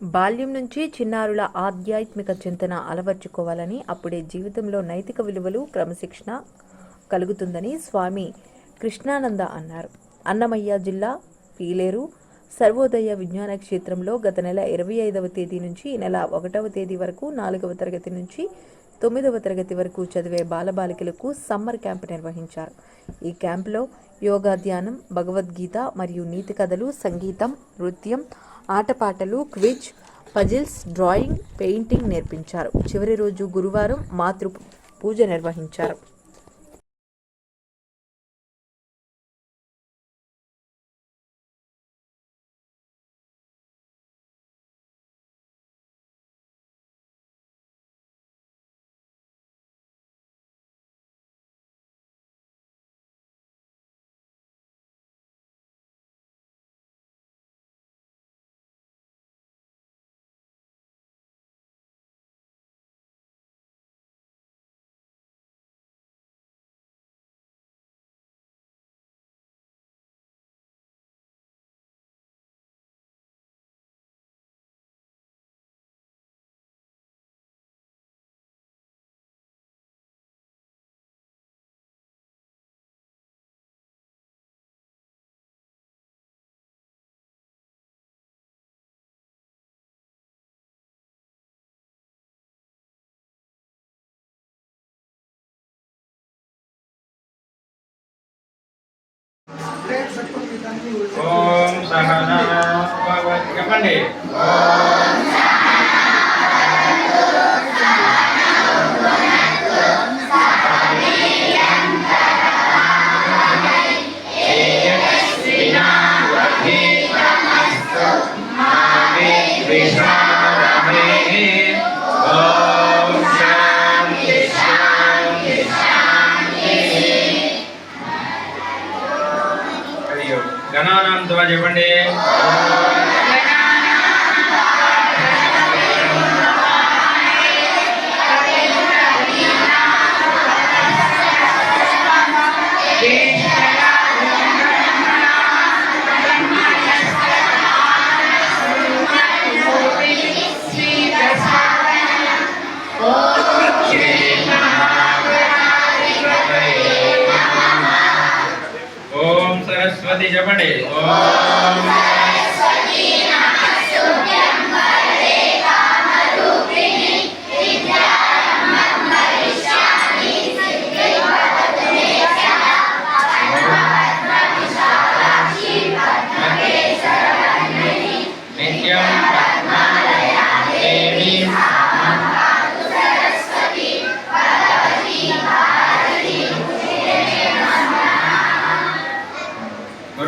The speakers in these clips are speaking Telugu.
బాల్యం నుంచి చిన్నారుల ఆధ్యాత్మిక చింతన అలవర్చుకోవాలని అప్పుడే జీవితంలో నైతిక విలువలు క్రమశిక్షణ కలుగుతుందని స్వామి కృష్ణానంద అన్నారు. అన్నమయ్య జిల్లా పీలేరు సర్వోదయ విజ్ఞాన క్షేత్రంలో గత నెల ఇరవై ఐదవ తేదీ నుంచి ఈ నెల ఒకటవ తేదీ వరకు నాలుగవ తరగతి నుంచి తొమ్మిదవ తరగతి వరకు చదివే బాలబాలికలకు సమ్మర్ క్యాంప్ నిర్వహించారు. ఈ క్యాంపులో యోగా ధ్యానం భగవద్గీత మరియు నీతి కథలు సంగీతం నృత్యం ఆటపాటలు క్విజ్ పజిల్స్ డ్రాయింగ్ పెయింటింగ్ నేర్పించారు. చివరి రోజు గురువారం మాతృ పూజ నిర్వహించారు. Om Sahana Bhagavati Kapan nih? Om Krishna గణానాం త్వా చెప్పండి.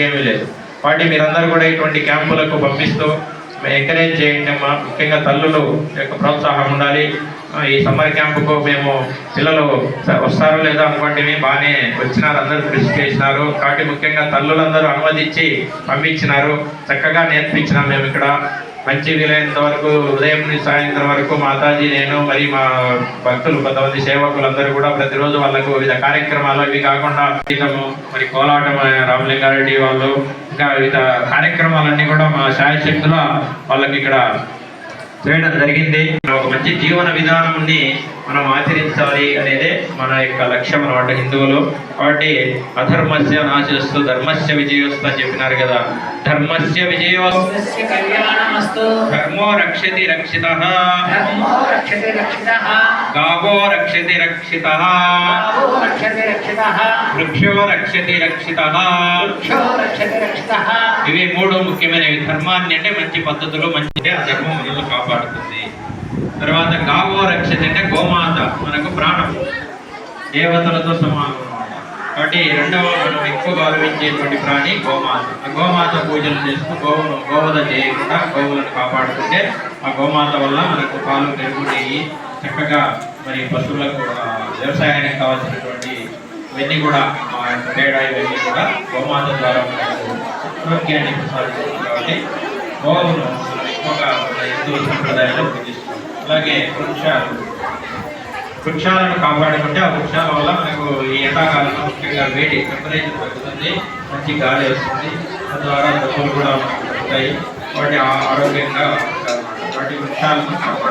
ఇంకేమీ లేదు. వాటి మీరందరూ కూడా ఇటువంటి క్యాంపులకు పంపిస్తూ ఎంకరేజ్ చేయండి అమ్మా. ముఖ్యంగా తల్లులు యొక్క ప్రోత్సాహం ఉండాలి. ఈ సమ్మర్ క్యాంపుకు మేము పిల్లలు వస్తారో లేదో అనుకోండి బాగానే వచ్చినారు అందరూ కృషి చేసినారు. కాబట్టి ముఖ్యంగా తల్లులందరూ అనుమతించి పంపించినారు. చక్కగా నేర్పించినాం మేము ఇక్కడ. మంచి వీలైనంత వరకు ఉదయం నుంచి సాయంత్రం వరకు మాతాజీ నేను మరి మా భక్తులు కొంతమంది సేవకులందరూ కూడా ప్రతిరోజు వాళ్ళకు వివిధ కార్యక్రమాలు ఇవి కాకుండా గీతము మరి కోలాటం రామలింగారెడ్డి వాళ్ళు ఇంకా వివిధ కార్యక్రమాలన్నీ కూడా మా శాయశక్తుల వాళ్ళకి ఇక్కడ చేయడం జరిగింది. ఒక మంచి జీవన విధానాన్ని మనం ఆచరించాలి అనేదే మన యొక్క లక్ష్యం అనమాట హిందువులు. కాబట్టి అధర్మస్య నాశిస్తూ ధర్మస్య విజయోస్తు అని చెప్పినారు కదా. ధర్మస్య విజయో ధర్మో రక్షతి రక్షిత రక్షిత గావో రక్షతి రక్షిత రక్షతి రక్షిత వృక్షో రక్షతి రక్షిత ఇవి మూడు ముఖ్యమైనవి. ధర్మాన్ని అంటే మంచి పద్ధతులు మంచి ధర్మం మనల్ని కాపాడుతుంది. తర్వాత గావో రక్షతి అంటే గోమాత మనకు ప్రాణం. దేవతలతో సమానం. కాబట్టి రెండవ మనం ఎక్కువ గౌరవించేటువంటి ప్రాణి గోమాత. ఆ గోమాత పూజలు చేస్తూ గోవును గోవధ చేయకుండా గోవులను కాపాడుకుంటే ఆ గోమాత వల్ల మనకు పాలు పెరుగుతాయి. చక్కగా మరి పశువులకు వ్యవసాయానికి కావాల్సినటువంటి ఇవన్నీ కూడా ఆ యొక్క పేడ ఇవన్నీ కూడా గోమాత ద్వారా మనకు ఆరోగ్యాన్ని ప్రసాదిస్తుంది కాబట్టి గోవును మనం ఎక్కువగా మన హిందూ సంప్రదాయంలో పూజిస్తాం. అలాగే వృక్షాలు వృక్షాలను కాపాడుకుంటే ఆ వృక్షాల వల్ల మనకు ఈ ఎండాకాలంలో ముఖ్యంగా వేడి టెంపరేచర్ తగ్గుతుంది మంచి గాలి వస్తుంది. తద్వారా దెబ్బలు కూడా ఉంటాయి. వాటి ఆ- ఆరోగ్యంగా ఉంటారు. వాటి వృక్షాలను కాపాడుకోవాలి